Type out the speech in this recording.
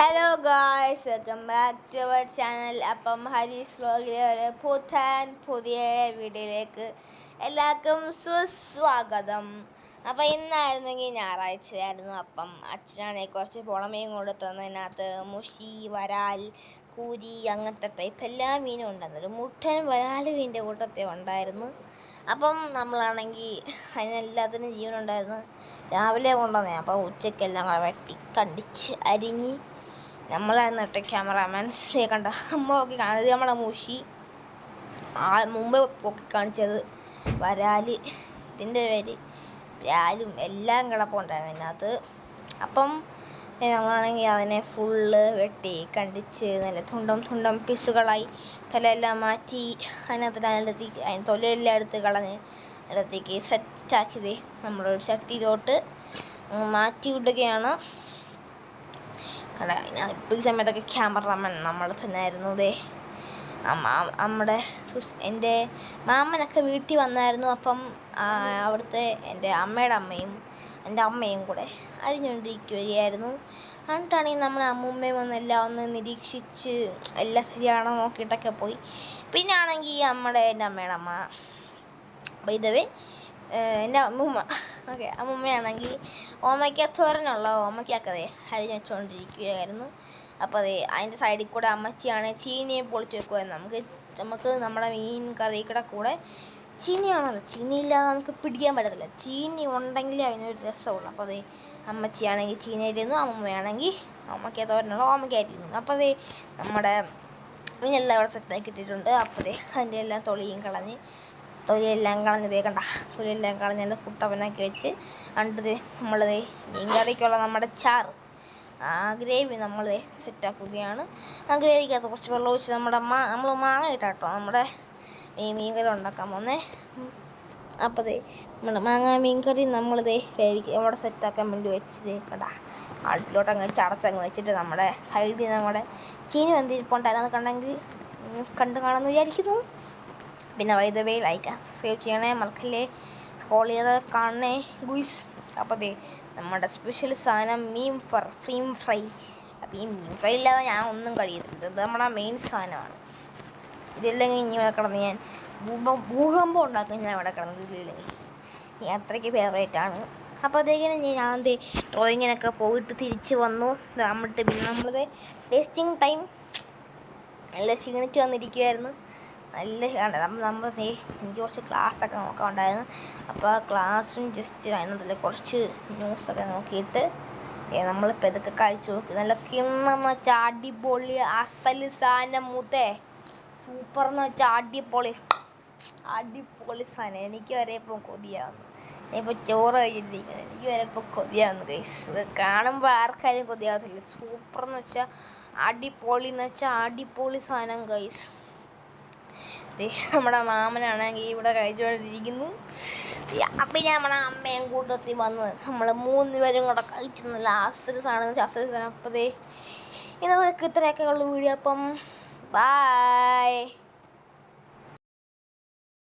Hello guys welcome back to our channel Appam Haris വ്ലോഗിലെ ഒരു പുത്തൻ പുതിയ വീഡിയോയിലേക്ക് എല്ലാവർക്കും സുസ്വാഗതം. അപ്പം ഇന്നായിരുന്നെങ്കിൽ ഞായറാഴ്ചയായിരുന്നു. അപ്പം അച്ഛനാണെങ്കിൽ കുറച്ച് പുളമയും കൊണ്ട് തന്നതിനകത്ത് മുഷി വരാൽ കൂരി അങ്ങനത്തെ ടൈപ്പ് എല്ലാ മീനും ഉണ്ടായിരുന്നു. മുട്ടൻ വരാൽ മീനിന്റെ കൂട്ടത്തെ ഉണ്ടായിരുന്നു. അപ്പം നമ്മളാണെങ്കിൽ അതിനെല്ലാത്തിനും ജീവനുണ്ടായിരുന്നു രാവിലെ കൊണ്ടുവന്നേ അപ്പം ഉച്ചയ്ക്കെല്ലാം വെട്ടി കണ്ടിച്ച് അരിഞ്ഞ് നമ്മളായിരുന്നു കേട്ടോ ക്യാമറാമാൻസ് കണ്ട അമ്മ ഒക്കെ കാണുന്നത് നമ്മളെ മൂഷി. ആ മുമ്പ് പൊക്കി കാണിച്ചത് വരാൽ. ഇതിന്റെ പേര് രാലും എല്ലാം കിടപ്പുണ്ടായിരുന്നു അതിനകത്ത്. അപ്പം നമ്മളാണെങ്കിൽ അതിനെ ഫുള്ള് വെട്ടി കണ്ടിച്ച് നല്ല തുണ്ടം തുണ്ടം പീസുകളായി തലയെല്ലാം മാറ്റി അതിനകത്ത് അതിനകത്തേക്ക് അതിന് തൊലയെല്ലാം എടുത്ത് കളഞ്ഞ് അതിനകത്തേക്ക് സെറ്റാക്കിയത് നമ്മളൊരു ചട്ടിയിലോട്ട് മാറ്റി വിടുകയാണ്. കണ്ട ഇപ്പോൾ ഈ സമയത്തൊക്കെ ക്യാമറമാൻ നമ്മൾ തന്നെ ആയിരുന്നു അതെ നമ്മുടെ എന്റെ മാമനൊക്കെ വീട്ടിൽ വന്നായിരുന്നു അപ്പം അവിടുത്തെ എന്റെ അമ്മയുടെ അമ്മയും എന്റെ അമ്മയും കൂടെ അരിഞ്ഞുകൊണ്ടിരിക്കുകയായിരുന്നു എന്നിട്ടാണെങ്കിൽ നമ്മൾ അമ്മൂമ്മയും വന്ന് എല്ലാം ഒന്ന് നിരീക്ഷിച്ച് എല്ലാം ശരിയാണോ നോക്കിയിട്ടൊക്കെ പോയി. പിന്നെ ആണെങ്കിൽ നമ്മുടെ എന്റെ അമ്മയുടെ അമ്മ വൈദവേ എന്റെ അമ്മൂമ്മ. ഓക്കെ അമ്മൂമ്മയാണെങ്കിൽ ഓമയ്ക്ക തോരനുള്ള ഓമയ്ക്കാക്കതെ അരിഞ്ഞ് വെച്ചുകൊണ്ടിരിക്കുകയായിരുന്നു അപ്പോൾ അതെ അതിന്റെ സൈഡിൽ കൂടെ അമ്മച്ചിയാണ് ചീനിയെ പൊളിച്ച് വെക്കുമായിരുന്നു നമുക്ക് നമുക്ക് നമ്മുടെ മീൻ കറിയുടെ കൂടെ ചീനിയാണല്ലോ. ചീനി ഇല്ലാതെ നമുക്ക് പിടിക്കാൻ പറ്റത്തില്ല. ചീനി ഉണ്ടെങ്കിലേ അതിനൊരു രസമുള്ളൂ. അപ്പോൾ അതെ അമ്മച്ചിയാണെങ്കിൽ ചീനി അരിയുന്നു അമ്മമ്മയാണെങ്കിൽ ഓമയ്ക്ക തോരനുള്ള അരിയുന്നു അപ്പോൾ അതെ നമ്മുടെ മീനെല്ലാം അവിടെ സെറ്റാക്കി ഇട്ടിട്ടുണ്ട് അപ്പോൾ അതെ അതിന്റെ എല്ലാം തൊളിയും കളഞ്ഞ് തൊലിയെല്ലാം കളഞ്ഞത് കണ്ട തൊലിയെല്ലാം കളഞ്ഞത് കുട്ടപ്പനാക്കി വെച്ച് കണ്ടത് നമ്മളത് മീൻകറിക്കുള്ള മീൻ കറിക്കുള്ള നമ്മുടെ ചാറ് ആ ഗ്രേവി നമ്മൾ സെറ്റാക്കുകയാണ് ആ ഗ്രേവിക്കകത്ത് കുറച്ച് വെള്ളം ഒഴിച്ച് നമ്മുടെ മാ നമ്മൾ മാങ്ങ ഇട്ടാട്ടോ നമ്മുടെ മീൻ മീൻ കറി ഉണ്ടാക്കാൻ പോന്നേ. അപ്പോൾ ദേ നമ്മുടെ മാങ്ങ മീൻ കറി നമ്മളിതേ വേവിക്ക് അവിടെ സെറ്റാക്കാൻ വേണ്ടി വെച്ചത് കേട്ടാ അടുപ്പിലോട്ട് അങ്ങ് ചടച്ചങ്ങ് വെച്ചിട്ട് നമ്മുടെ സൈഡിൽ നമ്മുടെ ചീനി വന്നിരിപ്പുണ്ടായിരുന്നു. അത് കണ്ടെങ്കിൽ കണ്ടു കാണാമെന്ന് വിചാരിക്കുന്നു. പിന്നെ വൈദവേ ലൈക്ക് സബ്സ്ക്രൈബ് ചെയ്യണേ. മറക്കല്ലേ സ്ക്രോൾ ചെയ്ത് കാണണേ. ഗുയ്സ് അപ്പോൾ അതെ നമ്മുടെ സ്പെഷ്യൽ സാധനം മീൻ ഫർ ഫ്രീം ഫ്രൈ. അപ്പോൾ ഈ മീൻ ഫ്രൈ ഇല്ലാതെ ഞാൻ ഒന്നും കഴിയത്തില്ല ഇത് നമ്മുടെ മെയിൻ സാധനമാണ്. ഇതില്ലെങ്കിൽ ഇനി ഇവിടെ കിടന്ന് ഞാൻ ഭൂകം ഭൂകമ്പം ഉണ്ടാക്കും ഞാൻ ഇവിടെ കിടന്നത് ഇതില്ലെങ്കിൽ. ഈ അത്രയ്ക്ക് ഫേവറേറ്റ് ആണ്. അപ്പോൾ അതേക്കിനെ ഞാൻ ദേ ഡ്രോയിങ്ങിനൊക്കെ പോയിട്ട് തിരിച്ച് വന്നു. നമ്മുടെ പിന്നെ നമ്മളത് ടേസ്റ്റിംഗ് ടൈം നല്ല ക്ഷീണിച്ച് വന്നിരിക്കുമായിരുന്നു നല്ല ക്ഷീണം നമ്മൾ നമ്മൾ എനിക്ക് കുറച്ച് ക്ലാസ്സൊക്കെ നോക്കാനുണ്ടായിരുന്നു. അപ്പോൾ ആ ക്ലാസ്സും ജസ്റ്റ് അതിനകത്തില്ല കുറച്ച് ന്യൂസൊക്കെ നോക്കിയിട്ട് നമ്മളിപ്പോൾ ഇതൊക്കെ കഴിച്ചു നോക്കി. നല്ല കിണ്ണെന്ന് വെച്ചാൽ അടിപൊളി അസൽ സാധനം മുതേ. സൂപ്പർ എന്ന് വെച്ചാൽ അടിപൊളി. അടിപൊളി സാധനം. എനിക്ക് വരെ ഇപ്പോൾ കൊതിയാവുന്നു. ഇപ്പോൾ ചോറ് കഴിച്ചിട്ടിരിക്കുന്നത് എനിക്ക് വരെ ഇപ്പോൾ കൊതിയാവുന്നു ഗൈസ് ഇത് കാണുമ്പോൾ ആർക്കാരും കൊതിയാവത്തില്ല. സൂപ്പർ എന്ന് വെച്ചാൽ അടിപൊളി എന്ന് വെച്ചാൽ അടിപൊളി സാധനം ഗൈസ് നമ്മുടെ മാമനാണെങ്കിൽ ഇവിടെ കഴിച്ചുകൊണ്ടിരിക്കുന്നു. പിന്നെ നമ്മുടെ അമ്മയും കൂട്ടത്തിൽ വന്ന് നമ്മൾ മൂന്ന് പേരും കൂടെ കഴിച്ചു ലാസ്റ്റ് സാധനം അപ്പോൾ ദേ ഇന്നത്തെ ഇത്രയൊക്കെ ഉള്ളു വീഡിയോ അപ്പം. ബായ്